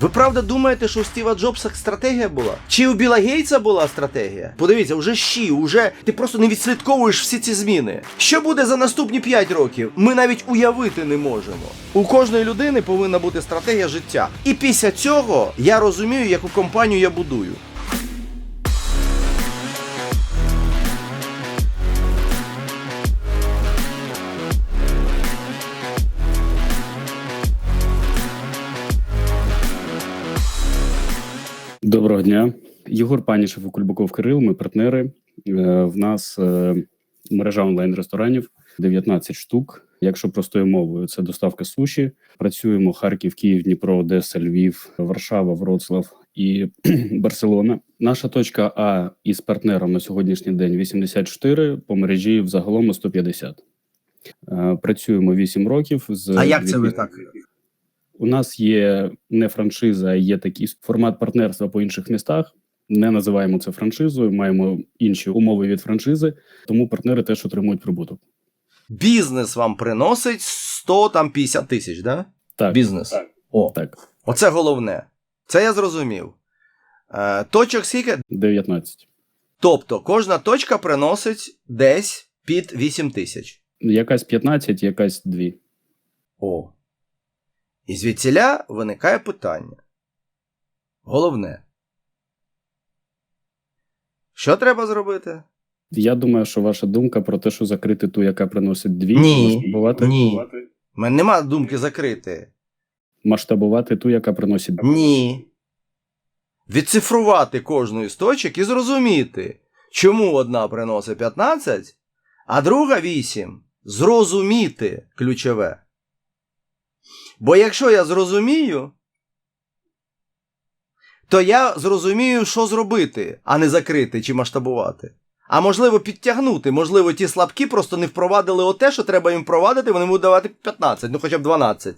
Ви правда думаєте, що у Стіва Джобса стратегія була? Чи у Біла Гейтса була стратегія? Подивіться, вже щі, уже ти просто не відслідковуєш всі ці зміни. Що буде за наступні 5 років? Ми навіть уявити не можемо. У кожної людини повинна бути стратегія життя. І після цього я розумію, яку компанію я будую. Доброго дня. Єгор Панішев і Кульбаков Кирил. Ми партнери. Е, В нас е, мережа онлайн-ресторанів 19 штук. Якщо простою мовою, це доставка суші. Працюємо Харків, Київ, Дніпро, Одеса, Львів, Варшава, Вроцлав і Барселона. Наша точка А із партнером на сьогоднішній день 84, по мережі взагалом 150. Е, Працюємо 8 років. З А як це ви так? У нас є не франшиза, а є такий формат партнерства по інших містах. Не називаємо це франшизою, маємо інші умови від франшизи, тому партнери теж отримують прибуток. Бізнес вам приносить 100 там 50 тисяч, да? Так, Бізнес. О, так, оце головне. Це я зрозумів. Е, точок скільки? 19. Тобто кожна точка приносить десь під 8 тисяч. Якась 15, якась 2. О. І звідсіля виникає питання. Головне. Що треба зробити? Я думаю, що ваша думка про те, що закрити ту, яка приносить 2, Ні, масштабувати, ні. У мене нема думки закрити. масштабувати ту, яка приносить 2. Ні. Відцифрувати кожну із точок і зрозуміти, чому одна приносить 15, а друга 8. Зрозуміти ключове. Бо якщо я зрозумію, то я зрозумію, що зробити, а не закрити чи масштабувати. А можливо, підтягнути. Можливо, ті слабкі просто не впровадили оте, що треба їм впровадити, вони будуть давати 15, ну хоча б 12.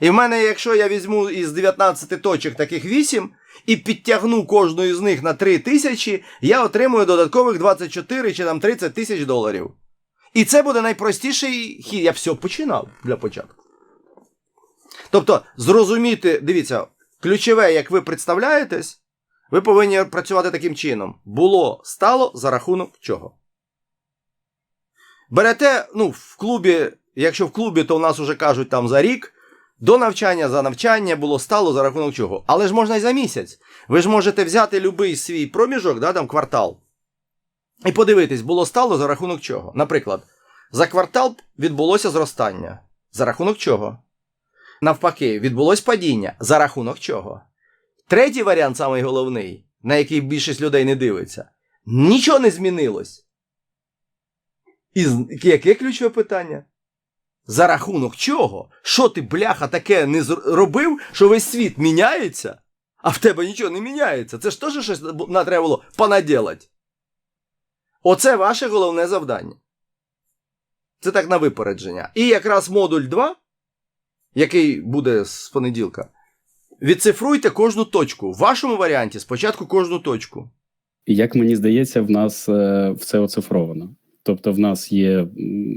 І в мене, якщо я візьму із 19 точок таких 8 і підтягну кожну із них на 3 тисячі, я отримую додаткових 24 чи там 30 тисяч доларів. І це буде найпростіший хід. Я все починав для початку. Тобто, зрозуміти, дивіться, ключове, як ви представляєтесь, ви повинні працювати таким чином. Було, стало за рахунок чого. Берете, ну, в клубі, якщо в клубі, то у нас вже кажуть там за рік. До навчання за навчання було стало за рахунок чого. Але ж можна і за місяць. Ви ж можете взяти будь-який свій проміжок, да, там квартал, і подивитись, було стало за рахунок чого. Наприклад, за квартал відбулося зростання. За рахунок чого? Навпаки, відбулось падіння. За рахунок чого? Третій варіант, самий головний, на який більшість людей не дивиться. Нічого не змінилось. І яке ключове питання? За рахунок чого? Що ти, бляха, таке не зробив, що весь світ міняється, а в тебе нічого не міняється. Це ж теж щось треба було понаділать. Оце ваше головне завдання. Це так на випередження. І якраз модуль 2, який буде з понеділка, відцифруйте кожну точку. В вашому варіанті спочатку кожну точку. І як мені здається, в нас е, все оцифровано. Тобто, в нас є м,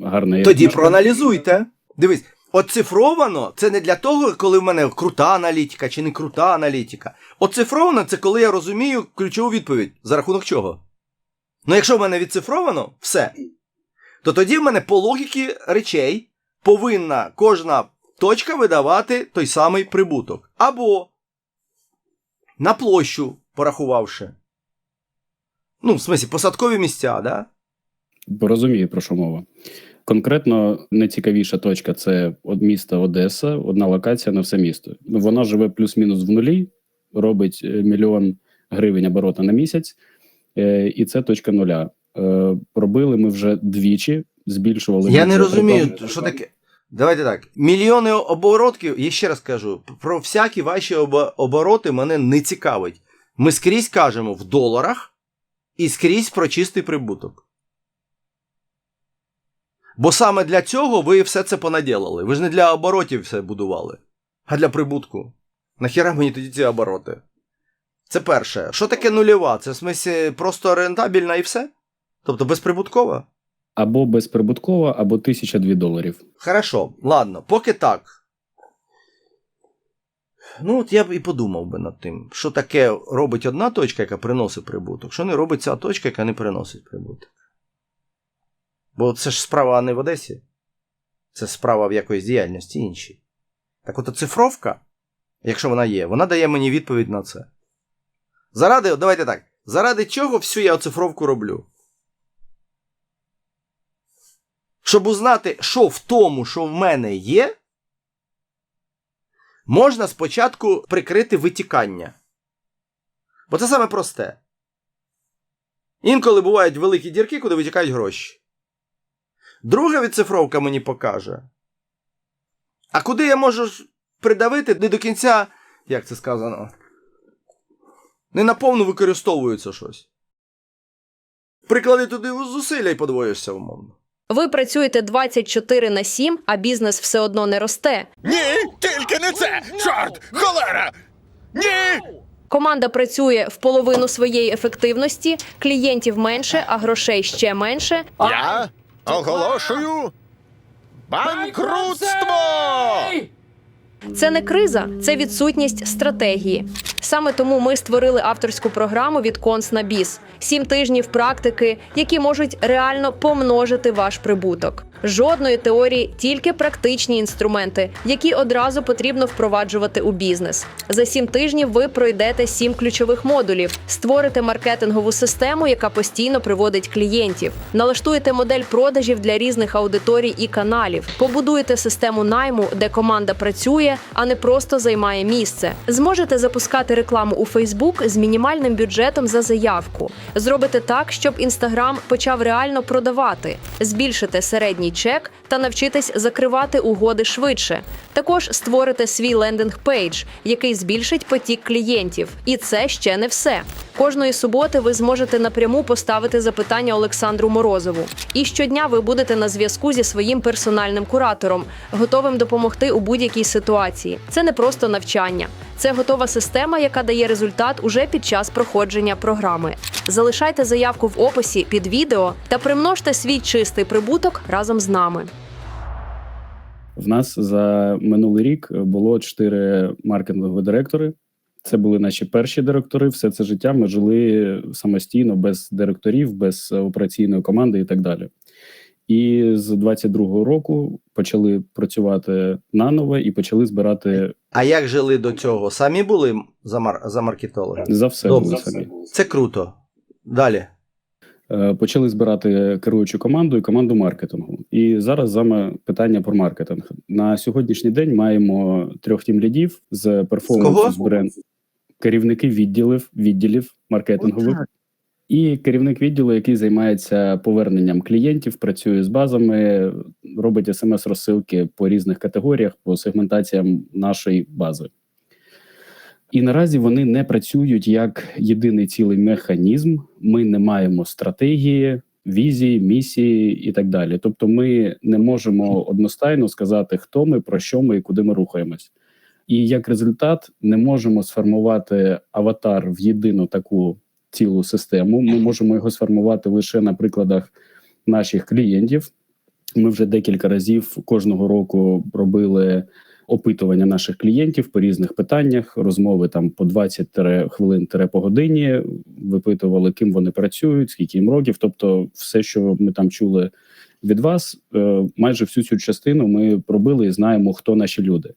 гарний Тоді проаналізуйте. Дивись, оцифровано це не для того, коли в мене крута аналітика чи не крута аналітика. Оцифровано це коли я розумію ключову відповідь. За рахунок чого? Ну, якщо в мене відцифровано, все. То тоді в мене по логіки речей повинна кожна точка видавати той самий прибуток. Або на площу, порахувавши. Ну, в смислі, посадкові місця, да? Розумію, про що мова. Конкретно найцікавіша точка це місто Одеса, одна локація на все місто. Ну, Вона живе плюс-мінус в нулі, робить е, мільйон гривень оборота на місяць, е, і це точка нуля. Е, Робили ми вже двічі, збільшували. Я не розумію, що таке. Давайте так. Мільйони оборотків, я ще раз кажу, про всякі ваші обороти мене не цікавить. Ми скрізь кажемо в доларах і скрізь про чистий прибуток. Бо саме для цього ви все це понаділили. Ви ж не для оборотів все будували, а для прибутку. Нахіра мені тоді ці обороти? Це перше. Що таке нульова? Це в смислі просто рентабельна і все? Тобто безприбуткова? Або безприбуткова, або 1002 доларів. Хорошо, ладно, поки так. Ну, от я б і подумав би над тим, що таке робить одна точка, яка приносить прибуток, що не робить ця точка, яка не приносить прибуток. Бо це ж справа не в Одесі. Це справа в якоїсь діяльності іншій. Так от цифровка, якщо вона є, вона дає мені відповідь на це. Заради, давайте так. Заради чого всю я оцифровку роблю? Щоб узнати, що в тому, що в мене є, можна спочатку прикрити витікання. Бо це саме просте. Інколи бувають великі дірки, куди витікають гроші. Друга відцифровка мені покаже. А куди я можу придавити не до кінця, як це сказано, не наповну використовується щось. Приклади туди зусилля і подвоїшся умовно. Ви працюєте 24 на 7, а бізнес все одно не росте. Ні, тільки не це! Чорт! Холера! Ні! Команда працює в половину своєї ефективності, клієнтів менше, а грошей ще менше. Я оголошую банкрутство! Це не криза, це відсутність стратегії. Саме тому ми створили авторську програму від Конс на біс. Сім тижнів практики, які можуть реально помножити ваш прибуток. Жодної теорії, тільки практичні інструменти, які одразу потрібно впроваджувати у бізнес. За сім тижнів ви пройдете сім ключових модулів, створите маркетингову систему, яка постійно приводить клієнтів, налаштуєте модель продажів для різних аудиторій і каналів, побудуєте систему найму, де команда працює, а не просто займає місце. Зможете запускати рекламу у Фейсбук з мінімальним бюджетом за заявку. Зробите так, щоб інстаграм почав реально продавати, збільшите середній чек та навчитесь закривати угоди швидше. Також створите свій лендинг-пейдж, який збільшить потік клієнтів. І це ще не все. Кожної суботи ви зможете напряму поставити запитання Олександру Морозову. І щодня ви будете на зв'язку зі своїм персональним куратором, готовим допомогти у будь-якій ситуації. Це не просто навчання, це готова система, яка дає результат уже під час проходження програми. Залишайте заявку в описі під відео та примножте свій чистий прибуток разом з нами. В нас за минулий рік було чотири маркетингові директори. Це були наші перші директори. Все це життя ми жили самостійно, без директорів, без операційної команди і так далі. І з 22-го року почали працювати наново і почали збирати А як жили до цього? Самі були за, мар... за маркетологи? за все Добре. були самі. Це круто. Далі. Е, Почали збирати керуючу команду і команду маркетингу. І зараз саме питання про маркетинг. На сьогоднішній день маємо трьох тімлідів з Кого? перформансу з бренд керівники відділів відділів маркетингових. І керівник відділу, який займається поверненням клієнтів, працює з базами, робить смс-розсилки по різних категоріях, по сегментаціям нашої бази. І наразі вони не працюють як єдиний цілий механізм. Ми не маємо стратегії, візії, місії і так далі. Тобто, ми не можемо одностайно сказати, хто ми, про що ми і куди ми рухаємось. І як результат, не можемо сформувати аватар в єдину таку цілу систему. Ми можемо його сформувати лише на прикладах наших клієнтів. Ми вже декілька разів кожного року робили опитування наших клієнтів по різних питаннях, розмови там по 20 хвилин по годині. Випитували, ким вони працюють, скільки їм років. Тобто, все, що ми там чули від вас, е, майже всю цю частину ми робили і знаємо, хто наші люди.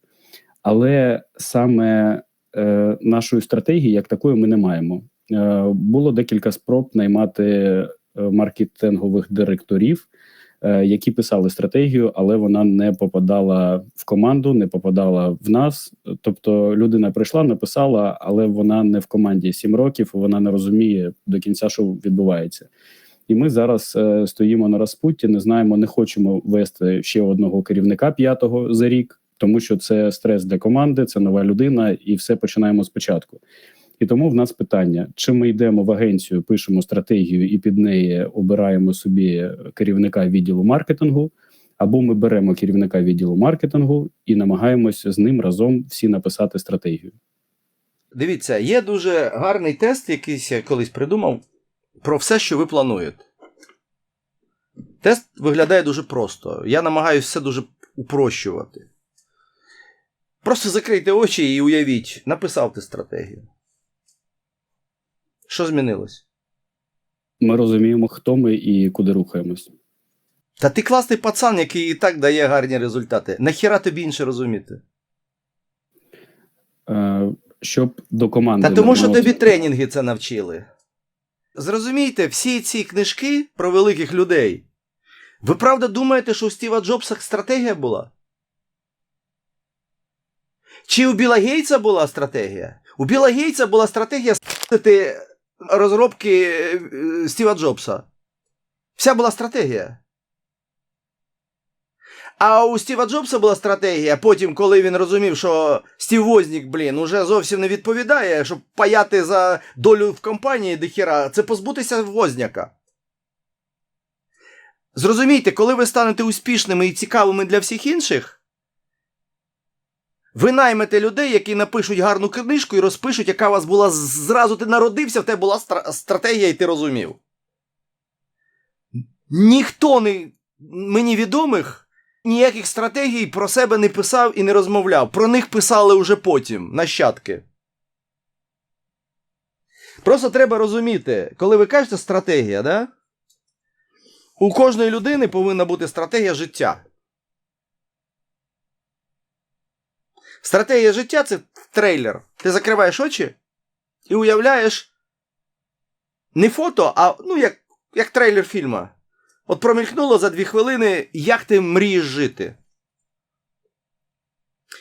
Але саме е, нашої стратегії, як такої, ми не маємо. Е, було декілька спроб наймати е, маркетингових директорів, е, які писали стратегію, але вона не попадала в команду, не попадала в нас. Тобто, людина прийшла, написала, але вона не в команді сім років. Вона не розуміє до кінця, що відбувається. І ми зараз стоїмо на розпутті, не знаємо, не хочемо вести ще одного керівника п'ятого за рік, тому що це стрес для команди, це нова людина, і все починаємо спочатку. І тому в нас питання: чи ми йдемо в агенцію, пишемо стратегію і під неї обираємо собі керівника відділу маркетингу, або ми беремо керівника відділу маркетингу і намагаємося з ним разом всі написати стратегію. Дивіться, є дуже гарний тест, якийсь я колись придумав про все, що ви плануєте. Тест виглядає дуже просто. Я намагаюся все дуже упрощувати. Просто закрийте очі і уявіть, написав ти стратегію. Що змінилось? Ми розуміємо, хто ми і куди рухаємось. Та ти класний пацан, який і так дає гарні результати. Нахіра тобі інше розуміти? Е, щоб до команди. Та тому що тобі тренінги це навчили. Зрозумійте, всі ці книжки про великих людей. Ви правда думаєте, що у Стіва Джобса стратегія була? Чи у Біла Гейтса була стратегія? У Біла Гейтса була стратегія с**ти розробки е, Стіва Джобса. Вся була стратегія. А у Стіва Джобса була стратегія. Потім, коли він розумів, що Стів Вознік, блін, уже зовсім не відповідає, щоб паяти за долю в компанії дохіра, це позбутися Возняка. Зрозумійте, коли ви станете успішними і цікавими для всіх інших, ви наймете людей, які напишуть гарну книжку і розпишуть, яка у вас була зразу ти народився, в тебе була стра- стратегія, і ти розумів. Ніхто не мені відомих ніяких стратегій про себе не писав і не розмовляв. Про них писали уже потім, нащадки. Просто треба розуміти, коли ви кажете стратегія, да? у кожної людини повинна бути стратегія життя. Стратегія життя це трейлер. Ти закриваєш очі і уявляєш не фото, а ну, як, як трейлер фільму. От промількнуло за дві хвилини, як ти мрієш жити.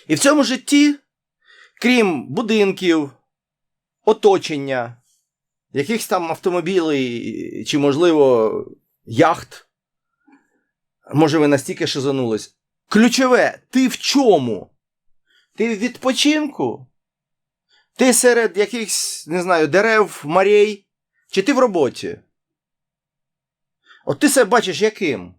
І в цьому житті, крім будинків, оточення, якихось там автомобілей чи, можливо, яхт, може, ви настільки шизанулись. Ключове, ти в чому? Ти в відпочинку? Ти серед якихось, не знаю, дерев, морей? Чи ти в роботі? От ти себе бачиш яким?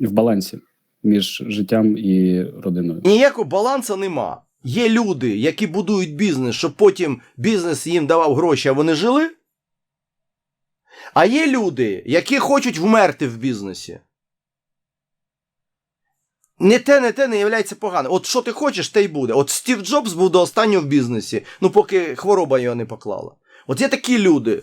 в балансі між життям і родиною. Ніякого балансу нема. Є люди, які будують бізнес, щоб потім бізнес їм давав гроші, а вони жили. А є люди, які хочуть вмерти в бізнесі. Не те, не те не являється погано. От що ти хочеш, те й буде. От Стів Джобс був до останнього в бізнесі, ну поки хвороба його не поклала. От є такі люди.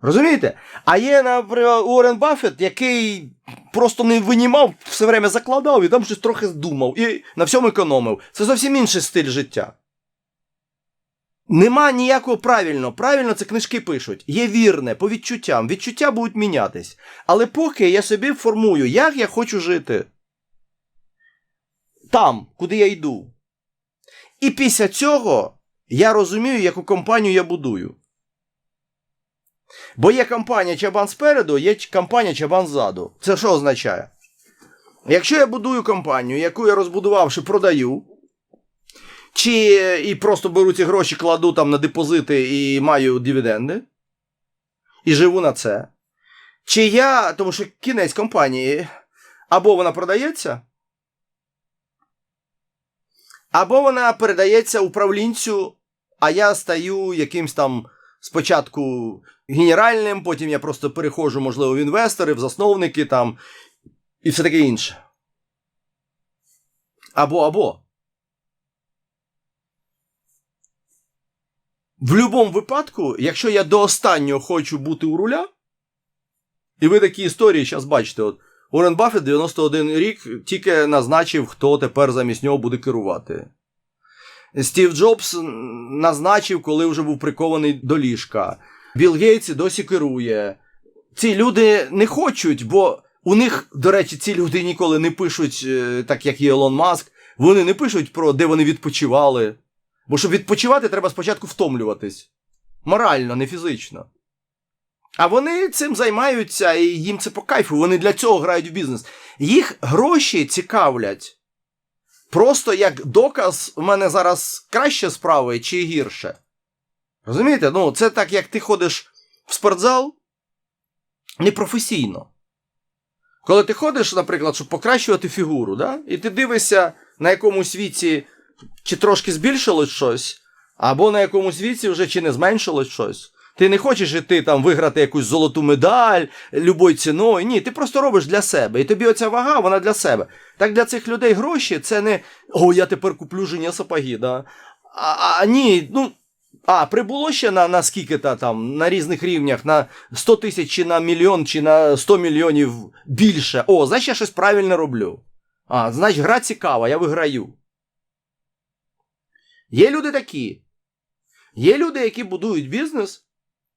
Розумієте? А є, наприклад, Уоррен Баффет, який просто не винімав, все время закладав і там щось трохи думав і на всьому економив. Це зовсім інший стиль життя. Нема ніякого правильного. Правильно це книжки пишуть. Є вірне, по відчуттям. Відчуття будуть мінятись. Але поки я собі формую, як я хочу жити. Там, куди я йду. І після цього я розумію, яку компанію я будую. Бо є компанія чабан спереду, є компанія чабан ззаду. Це що означає? Якщо я будую компанію, яку я розбудувавши, продаю, чи і просто беру ці гроші, кладу там на депозити і маю дивіденди, і живу на це. Чи я, тому що кінець компанії, або вона продається, або вона передається управлінцю, а я стаю якимсь там спочатку генеральним, потім я просто переходжу, можливо, в інвестори, в засновники там і все таке інше. Або або. В будь-якому випадку, якщо я до останнього хочу бути у руля, і ви такі історії зараз бачите, от Уоррен Баффет 91 рік тільки назначив, хто тепер замість нього буде керувати. Стів Джобс назначив, коли вже був прикований до ліжка. Білл Гейтс і досі керує. Ці люди не хочуть, бо у них, до речі, ці люди ніколи не пишуть, е, так як є Ілон Маск, вони не пишуть про де вони відпочивали. Бо щоб відпочивати, треба спочатку втомлюватись. Морально, не фізично. А вони цим займаються і їм це по кайфу. Вони для цього грають в бізнес. Їх гроші цікавлять. Просто як доказ, у мене зараз краще справи чи гірше. Розумієте? Ну, це так, як ти ходиш в спортзал непрофесійно. Коли ти ходиш, наприклад, щоб покращувати фігуру, да? і ти дивишся на якомусь віці, чи трошки збільшилось щось, або на якомусь віці вже чи не зменшилось щось. Ти не хочеш іти там виграти якусь золоту медаль любою ціною. Ні, ти просто робиш для себе. І тобі оця вага, вона для себе. Так для цих людей гроші це не о, я тепер куплю жені сапоги. Да? А, а ні, ну. А, прибуло ще на, на скільки-то там, на різних рівнях, на 100 тисяч чи на мільйон, чи на 100 мільйонів більше. О, значить я щось правильно роблю. А, значить, гра цікава, я виграю. Є люди такі. Є люди, які будують бізнес,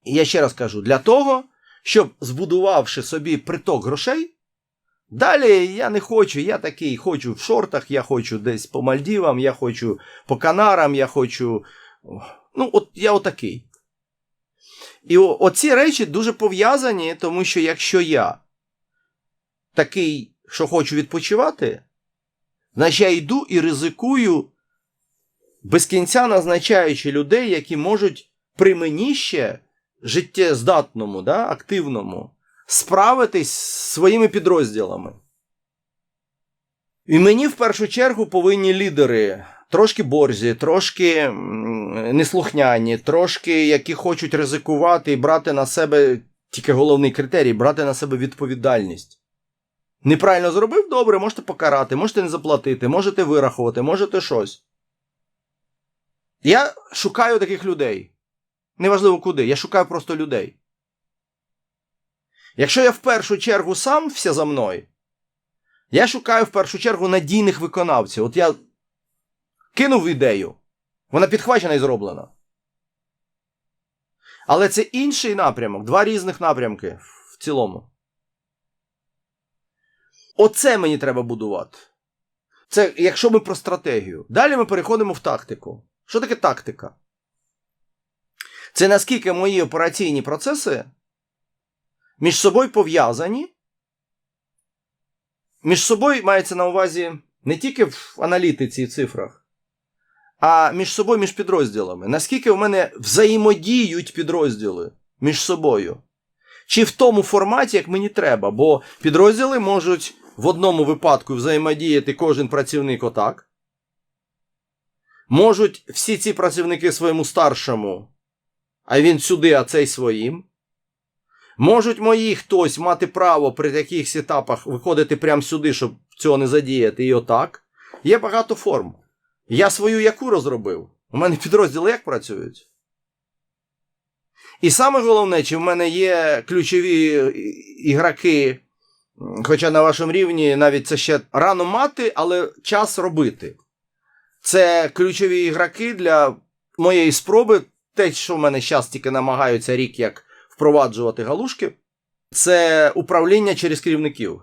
і я ще раз кажу, для того, щоб збудувавши собі приток грошей, далі я не хочу, я такий хочу в шортах, я хочу десь по Мальдівам, я хочу по Канарам, я хочу. Ну, от я отакий. І оці речі дуже пов'язані, тому що якщо я такий, що хочу відпочивати, значить я йду і ризикую без кінця назначаючи людей, які можуть при мені ще життєздатному, да, активному, справитись з своїми підрозділами. І мені в першу чергу повинні лідери трошки борзі, трошки неслухняні, трошки які хочуть ризикувати і брати на себе тільки головний критерій брати на себе відповідальність. Неправильно зробив, добре, можете покарати, можете не заплатити, можете вирахувати, можете щось. Я шукаю таких людей. Неважливо куди, я шукаю просто людей. Якщо я в першу чергу сам все за мною, я шукаю в першу чергу надійних виконавців. От я кинув ідею, вона підхвачена і зроблена. Але це інший напрямок, два різних напрямки в цілому. Оце мені треба будувати. Це якщо ми про стратегію. Далі ми переходимо в тактику. Що таке тактика? Це наскільки мої операційні процеси між собою пов'язані. Між собою мається на увазі не тільки в аналітиці і цифрах, а між собою, між підрозділами. Наскільки в мене взаємодіють підрозділи між собою. Чи в тому форматі, як мені треба, бо підрозділи можуть в одному випадку взаємодіяти кожен працівник отак. Можуть всі ці працівники своєму старшому, а він сюди, а цей своїм. Можуть мої хтось мати право при таких етапах виходити прямо сюди, щоб цього не задіяти, і отак. Є багато форм. Я свою яку розробив. У мене підрозділи як працюють. І саме головне, чи в мене є ключові ігроки, хоча на вашому рівні навіть це ще рано мати, але час робити. Це ключові ігроки для моєї спроби. Те, що в мене зараз тільки намагаються рік як впроваджувати галушки, це управління через керівників.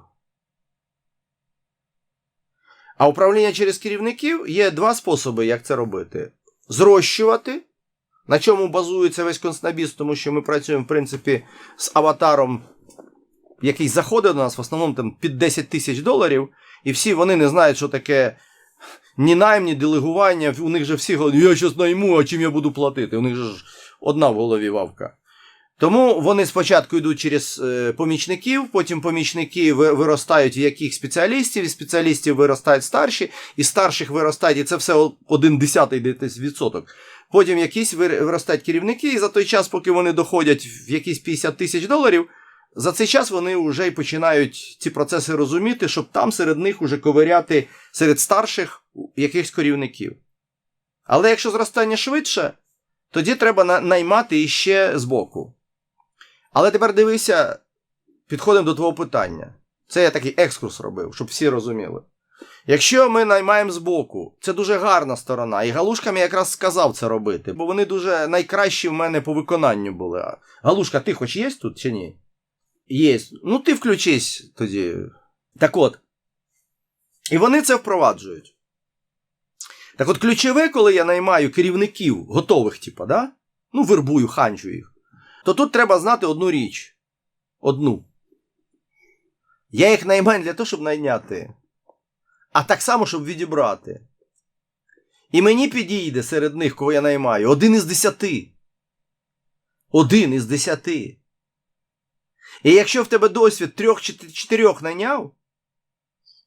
А управління через керівників є два способи, як це робити: зрощувати, на чому базується весь конснабіс, тому що ми працюємо, в принципі, з аватаром, який заходить до нас в основному там, під 10 тисяч доларів, і всі вони не знають, що таке ні найм, ні делегування. У них же всі говорять, я щось найму, а чим я буду платити? У них же ж одна в голові вавка. Тому вони спочатку йдуть через е, помічників, потім помічники виростають в яких спеціалістів, і спеціалістів виростають старші, і старших виростають, і це все один десятий відсоток. Потім якісь вир- виростають керівники, і за той час, поки вони доходять в якісь 50 тисяч доларів, за цей час вони вже й починають ці процеси розуміти, щоб там серед них уже ковиряти серед старших якихось керівників. Але якщо зростання швидше, тоді треба на- наймати іще збоку. Але тепер дивися, підходимо до твого питання. Це я такий екскурс робив, щоб всі розуміли. Якщо ми наймаємо збоку, це дуже гарна сторона, і галушкам я якраз сказав це робити, бо вони дуже найкращі в мене по виконанню були. Галушка, ти хоч є тут чи ні? Є. Ну ти включись тоді. Так от. І вони це впроваджують. Так от ключове, коли я наймаю керівників готових, типа, да? ну, вербую, ханчу їх, то тут треба знати одну річ. Одну. Я їх наймаю для того, щоб найняти, а так само, щоб відібрати. І мені підійде серед них, кого я наймаю, один із десяти. Один із десяти. І якщо в тебе досвід трьох чи чотирьох найняв,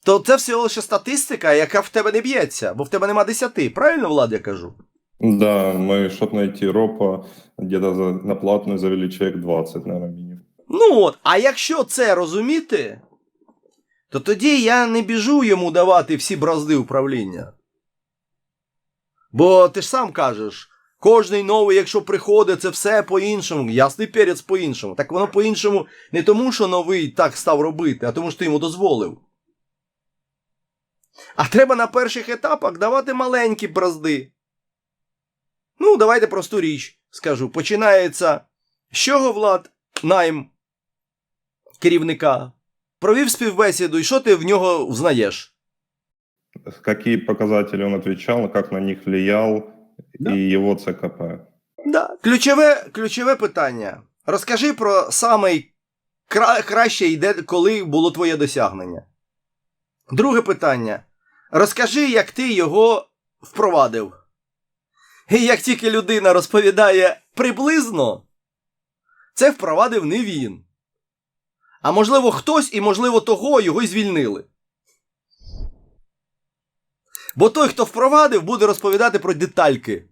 то це всього лише статистика, яка в тебе не б'ється, бо в тебе нема десяти. Правильно, Влад, я кажу? Да, мы, чтобы найти ропа, где-то за, на платную завели человек 20, наверное, минимум. Ну от, а якщо це розуміти, то тоді я не біжу йому давати всі бразди управління. Бо ти ж сам кажеш, кожний новий, якщо приходить, це все по-іншому. Ясний перець по-іншому. Так воно по-іншому не тому, що новий так став робити, а тому, що ти йому дозволив. А треба на перших етапах давати маленькі бразди. Ну, давайте просту річ скажу. Починається з чого, Влад? Найм керівника. Провів співбесіду, і що ти в нього взнаєш? Какие показатели он отвечал, как на них влиял Да. и его ЦКП. Да. Ключове, ключове питання. Розкажи про самий кра- краще йде, коли було твоє досягнення. Друге питання. Розкажи, як ти його впровадив. І як тільки людина розповідає приблизно, це впровадив не він. А можливо, хтось, і можливо, того його й звільнили. Бо той, хто впровадив, буде розповідати про детальки.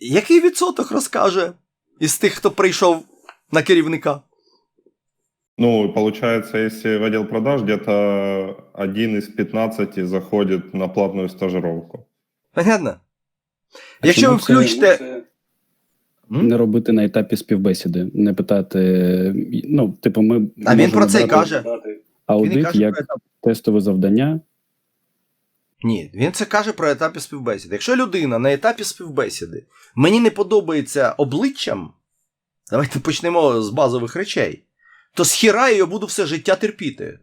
Який відсоток розкаже із тих, хто прийшов на керівника? Ну, получается, если в отдел продаж где-то один из 15 заходит на платную стажировку. Понятно? А Якщо чому ви це- включите. М? Не робити на етапі співбесіди, не питати. Ну, типу, ми А він можемо про це й брати каже. Аудит Він і каже як про тестове завдання. Ні, він це каже про етапі співбесіди. Якщо людина на етапі співбесіди мені не подобається обличчям, давайте почнемо з базових речей, то схіра я буду все життя терпіти.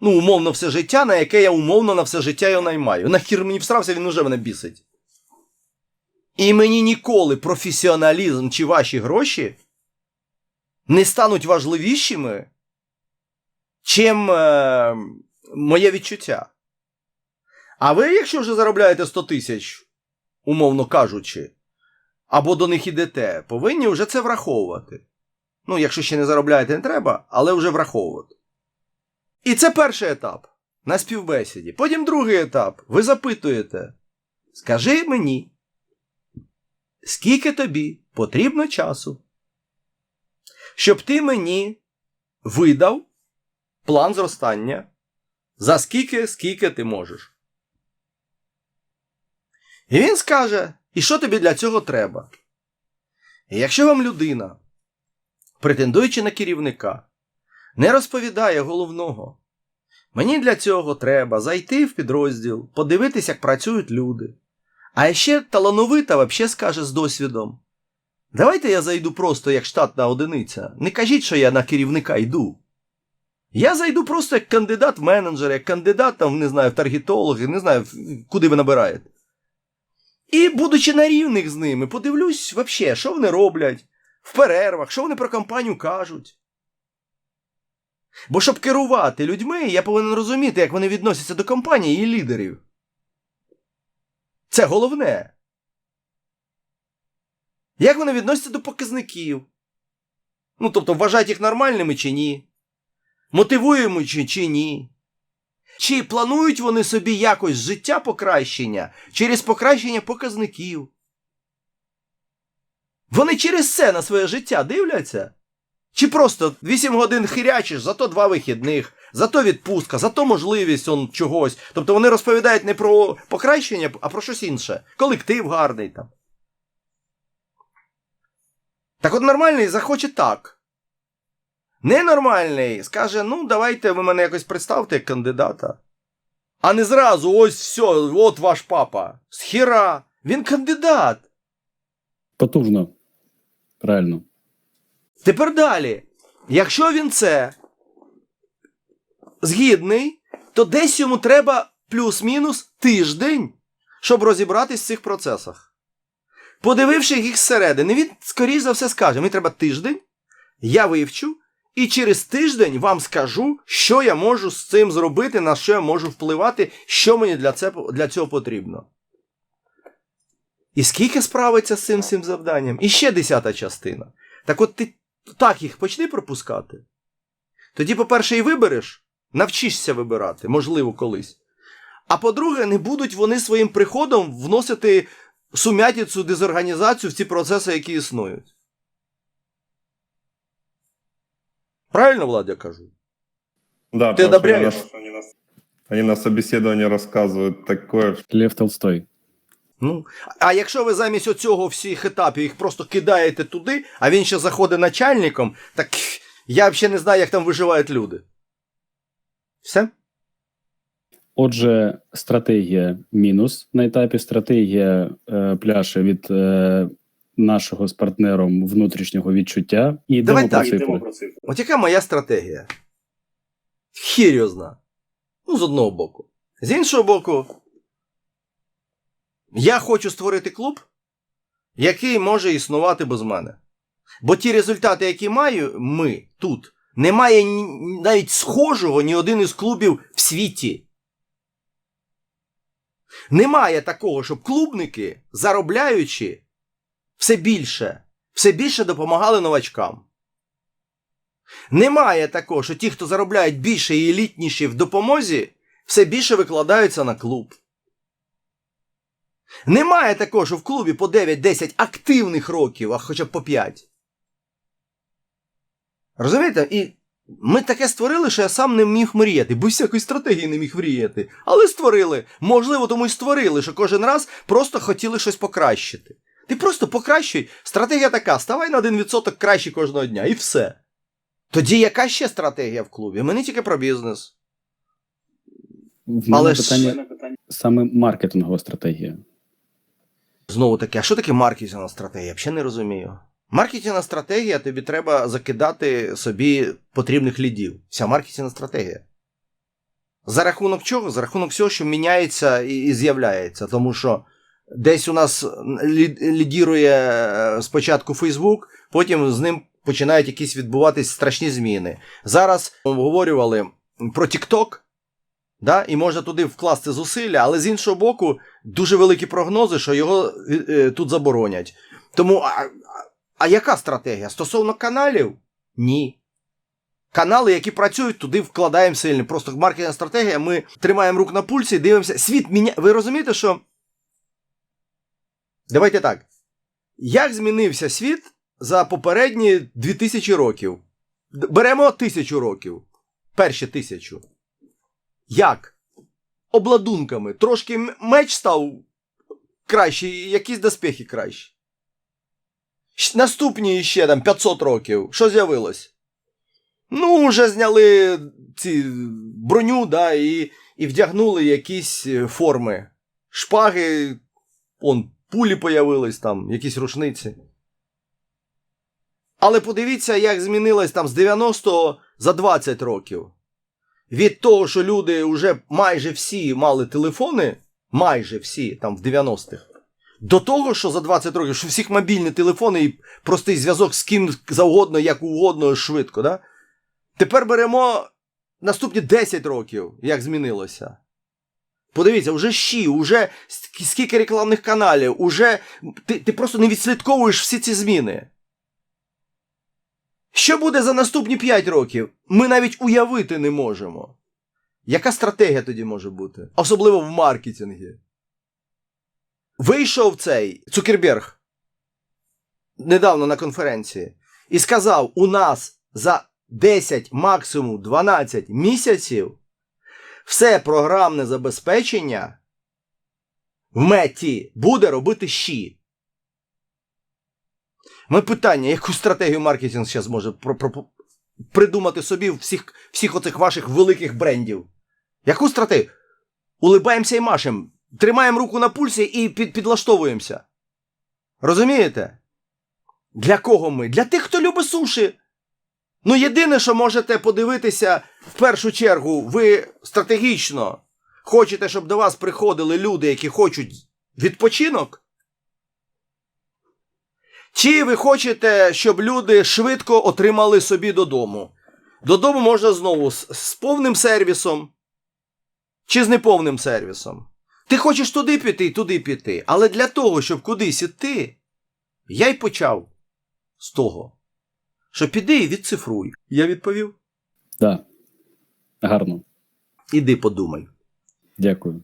Ну, умовно, все життя, на яке я умовно на все життя його наймаю. Нахір мені всрався, він уже мене бісить. І мені ніколи професіоналізм чи ваші гроші не стануть важливішими, чим е, моє відчуття. А ви, якщо вже заробляєте 100 тисяч, умовно кажучи, або до них ідете, повинні вже це враховувати. Ну, якщо ще не заробляєте, не треба, але вже враховувати. І це перший етап на співбесіді. Потім другий етап. Ви запитуєте: скажи мені, скільки тобі потрібно часу, щоб ти мені видав план зростання, за скільки, скільки ти можеш. І він скаже, і що тобі для цього треба? І якщо вам людина, претендуючи на керівника, не розповідає головного, мені для цього треба зайти в підрозділ, подивитися, як працюють люди. А ще талановита взагалі скаже з досвідом. Давайте я зайду просто як штатна одиниця. Не кажіть, що я на керівника йду. Я зайду просто як кандидат в менеджер, як кандидат там, не знаю, в таргетологи, не знаю, куди ви набираєте. І, будучи на рівних з ними, подивлюсь вообще, що вони роблять в перервах, що вони про компанію кажуть. Бо щоб керувати людьми, я повинен розуміти, як вони відносяться до компанії і лідерів. Це головне. Як вони відносяться до показників? Ну, тобто, вважають їх нормальними чи ні? Мотивуємо чи, чи ні? Чи планують вони собі якось життя покращення через покращення показників? Вони через це на своє життя дивляться? Чи просто 8 годин хирячиш, зато два вихідних, зато відпустка, зато можливість он чогось. Тобто вони розповідають не про покращення, а про щось інше. Колектив гарний там. Так от нормальний захоче так. Ненормальний скаже: ну, давайте ви мене якось представте як кандидата. А не зразу ось все, от ваш папа. Схіра. Він кандидат. Потужно. Правильно. Тепер далі. Якщо він це згідний, то десь йому треба плюс-мінус тиждень, щоб розібратись в цих процесах. Подививши їх зсередини, він, скоріш за все, скаже: мені треба тиждень, я вивчу, і через тиждень вам скажу, що я можу з цим зробити, на що я можу впливати, що мені для, це, для цього потрібно. І скільки справиться з цим цим завданням? І ще десята частина. Так от ти так їх почни пропускати. Тоді, по-перше, і вибереш, навчишся вибирати, можливо, колись. А по-друге, не будуть вони своїм приходом вносити сумятицю, дезорганізацію в ці процеси, які існують. Правильно, Влад, я кажу? Да, Ты потому что одобряешь? Они, на- они на, они на собеседовании рассказывают такое, Лев Толстой. Ну, а якщо ви замість оцього всіх етапів їх просто кидаєте туди, а він ще заходить начальником, так я взагалі не знаю, як там виживають люди. Все? Отже, стратегія мінус на етапі. Стратегія е, пляше від е, нашого з партнером внутрішнього відчуття. І йдемо Давай по так. цифрі. От яка моя стратегія? Хір'йозна. Ну, з одного боку. З іншого боку, я хочу створити клуб, який може існувати без мене. Бо ті результати, які маю ми тут, немає навіть схожого ні один із клубів в світі. Немає такого, щоб клубники, заробляючи все більше, все більше допомагали новачкам. Немає такого, що ті, хто заробляють більше і елітніші в допомозі, все більше викладаються на клуб. Немає такого, що в клубі по 9-10 активних років, а хоча б по 5. Розумієте? І ми таке створили, що я сам не міг мріяти, бо всякої стратегії не міг мріяти. Але створили. Можливо, тому й створили, що кожен раз просто хотіли щось покращити. Ти просто покращуй. Стратегія така: ставай на 1% краще кожного дня, і все. Тоді яка ще стратегія в клубі? Мені тільки про бізнес. В мене Але ж- саме маркетингова стратегія. Знову таки, а що таке маркетингова стратегія? Я взагалі не розумію. Маркетингова стратегія тобі треба закидати собі потрібних лідів. Вся маркетингова стратегія. За рахунок чого? За рахунок всього, що міняється і, і з'являється. Тому що десь у нас лідірує е, спочатку Фейсбук, потім з ним починають якісь відбуватись страшні зміни. Зараз ми обговорювали про TikTok, да, і можна туди вкласти зусилля, але з іншого боку, дуже великі прогнози, що його е, е, тут заборонять. Тому, а, а, яка стратегія? Стосовно каналів? Ні. Канали, які працюють, туди вкладаємо сильно. Просто маркетинг стратегія, ми тримаємо рук на пульсі дивимося. Світ міня... Ви розумієте, що. Давайте так. Як змінився світ за попередні 2000 років? Беремо тисячу років. Перші тисячу. Як? Обладунками. Трошки меч став кращий, якісь доспехи кращі. Наступні ще там 500 років. Що з'явилось? Ну, вже зняли ці броню, да, і, і вдягнули якісь е, форми. Шпаги, он, пулі появились там, якісь рушниці. Але подивіться, як змінилось там з 90-го за 20 років. Від того, що люди вже майже всі мали телефони, майже всі там в 90-х, до того, що за 20 років, що всіх мобільні телефони і простий зв'язок з ким завгодно, як угодно, швидко. Да? Тепер беремо наступні 10 років, як змінилося. Подивіться, вже щі, уже скільки рекламних каналів, уже ти, ти просто не відслідковуєш всі ці зміни. Що буде за наступні 5 років? Ми навіть уявити не можемо. Яка стратегія тоді може бути? Особливо в маркетингі. Вийшов цей Цукерберг недавно на конференції і сказав: у нас за 10, максимум 12 місяців все програмне забезпечення в меті буде робити щі. Ми питання, яку стратегію маркетинг зараз може придумати собі всіх, всіх оцих ваших великих брендів? Яку стратегію? Улибаємося і машем, тримаємо руку на пульсі і під, підлаштовуємося. Розумієте? Для кого ми? Для тих, хто любить суші. Ну, єдине, що можете подивитися в першу чергу, ви стратегічно хочете, щоб до вас приходили люди, які хочуть відпочинок? Чи ви хочете, щоб люди швидко отримали собі додому? Додому можна знову з, з повним сервісом чи з неповним сервісом. Ти хочеш туди піти, туди піти. Але для того, щоб кудись іти, я й почав з того, що піди і відцифруй. Я відповів. Да. Гарно. Іди подумай. Дякую.